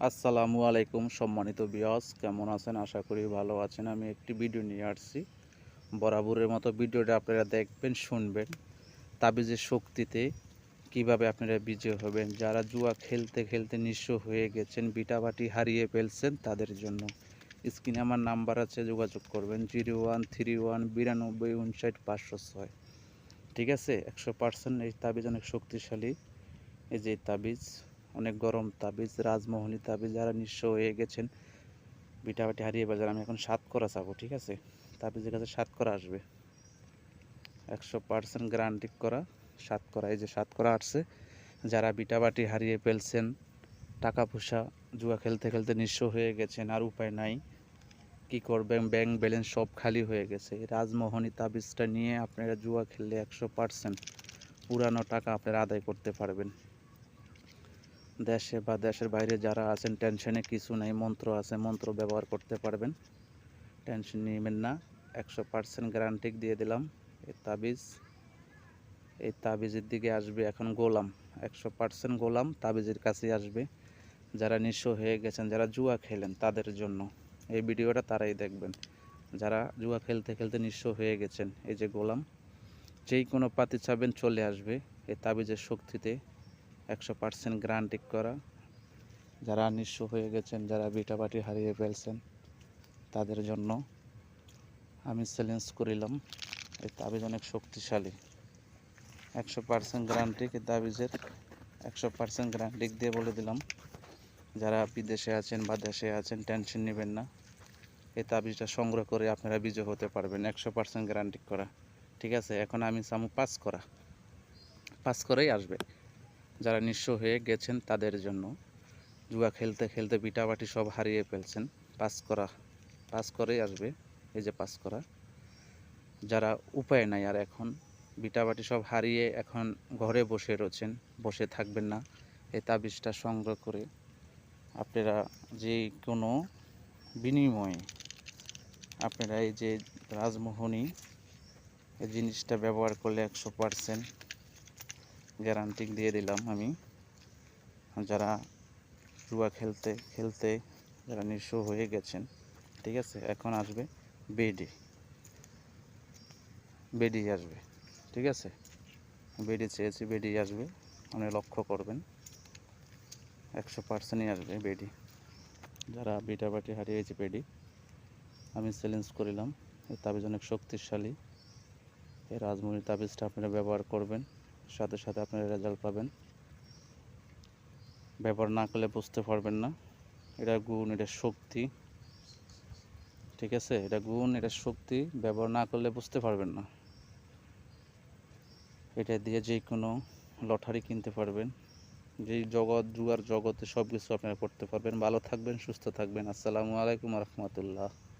আসসালামু আলাইকুম সম্মানিত বিয়স কেমন আছেন? আশা করি ভালো আছেন। আমি একটি ভিডিও নিয়ে আসছি। বরাবরের মতো ভিডিওটা আপনারা দেখবেন, শুনবেন। তাবিজের শক্তিতে কীভাবে আপনারা বিজয় হবেন। যারা জুয়া খেলতে খেলতে নিঃস্ব হয়ে গেছেন, বিটাবাটি হারিয়ে ফেলছেন, তাদের জন্য। স্ক্রিনে আমার নাম্বার আছে, যোগাযোগ করবেন। জিরো ওয়ান থ্রি ওয়ান বিরানব্বই উনষাট পাঁচশো ছয়। ঠিক আছে? একশো পার্সেন্ট এই তাবিজ অনেক শক্তিশালী। এই যে তাবিজ অনেক গরম তাবিজ রাজমোহনী তাবিজ যারা নিঃস্ব হয়ে গেছেন বিটাবাটি হারিয়ে বাজার আমি এখন সাত করা চাবো, ঠিক আছে? তাবিজের কাছে সাত করা আসবে। একশো পার্সেন্ট গ্যারান্টি করা, সাত করা। এই যে সাত করা আসছে, যারা বিটাবাটি হারিয়ে ফেলছেন টাকা পয়সা জুয়া খেলতে খেলতে নিঃস্ব হয়ে গেছেন, আর উপায় নাই। কি করবেন? ব্যাংক ব্যালেন্স সব খালি হয়ে গেছে। রাজমোহনী তাবিজটা নিয়ে আপনারা জুয়া খেললে একশো পার্সেন্ট পুরানো টাকা আপনারা আদায় করতে পারবেন। দেশে বা দেশের বাইরে যারা আছেন, টেনশনে কিছু নেই, মন্ত্র আছে, মন্ত্র ব্যবহার করতে পারবেন। টেনশন নেবেন না, একশো পার্সেন্ট গ্যারান্টি দিয়ে দিলাম। এই তাবিজ, এই তাবিজের দিকে আসবে এখন গোলাম। একশো পার্সেন্ট গোলাম তাবিজের কাছে আসবে। যারা নিঃস্ব হয়ে গেছেন, যারা জুয়া খেলেন তাদের জন্য। এই ভিডিওটা তারাই দেখবেন। যারা জুয়া খেলতে খেলতে নিঃস্ব হয়ে গেছেন, এই যে গোলাম, যেই কোনো পাতি চাবেন চলে আসবে। এই তাবিজের শক্তিতে একশো পার্সেন্ট গ্যারান্টি করা। যারা নিঃস্ব হয়ে গেছেন, যারা বিটা বিটাবাটি হারিয়ে ফেলছেন, তাদের জন্য আমি চ্যালেঞ্জ করিলাম। এই তাবিজ অনেক শক্তিশালী। একশো পার্সেন্ট গ্রান্টি তাবিজের একশো পার্সেন্ট গ্যারান্টি দিয়ে বলে দিলাম। যারা বিদেশে আছেন বা দেশে আছেন টেনশন নেবেন না। এই তাবিজটা সংগ্রহ করে আপনারা বিজয় হতে পারবেন একশো পার্সেন্ট গ্যারান্টি করা। ঠিক আছে? এখন আমি চামু পাস করা। পাস করেই আসবে। যারা নিঃস্ব হয়ে গেছেন তাদের জন্য জুয়া খেলতে খেলতে বিটাবাটি সব হারিয়ে ফেলছেন। পাস করা, পাস করেই আসবে। এই যে পাস করা। যারা উপায় নাই আর এখন বিটাবাটি সব হারিয়ে এখন ঘরে বসে রয়েছেন, বসে থাকবেন না। এই তাবিজটা সংগ্রহ করে আপনারা যে কোনো বিনিময়ে আপনারা এই যে রাজমোহনী, এই জিনিসটা ব্যবহার করলে একশো পারসেন্ট গ্যারান্টি দিয়ে দিলাম আমি। যারা জুয়া খেলতে খেলতে যারা নিঃস্ব হয়ে গেছেন, ঠিক আছে, এখন আসবে বেডি বেডি আসবে, ঠিক আছে? বেডি চেয়েছি বেডি আসবে মানে লক্ষ্য করবেন। একশো পার্সেন্টই আসবে বেডি যারা বিটা বাটি হারিয়েছে বেডি আমি চ্যালেঞ্জ করিলাম। এই তাবিজ অনেক শক্তিশালী। এই রাজমণি তাবিজটা আপনারা ব্যবহার করবেন। সাথে সাথে আপনারা রেজাল্ট পাবেন। ব্যবহার না করলে বুঝতে পারবেন না। এটা গুণ, এটা শক্তি। ঠিক আছে? এটা গুণ, এটা শক্তি। ব্যবহার না করলে বুঝতে পারবেন না। এটা দিয়ে যে কোনো লটারি কিনতে পারবেন। যেই জগৎ জুয়ার জগতে সব কিছু আপনারা করতে পারবেন। ভালো থাকবেন, সুস্থ থাকবেন। আসসালামু আলাইকুম রহমতুল্লাহ।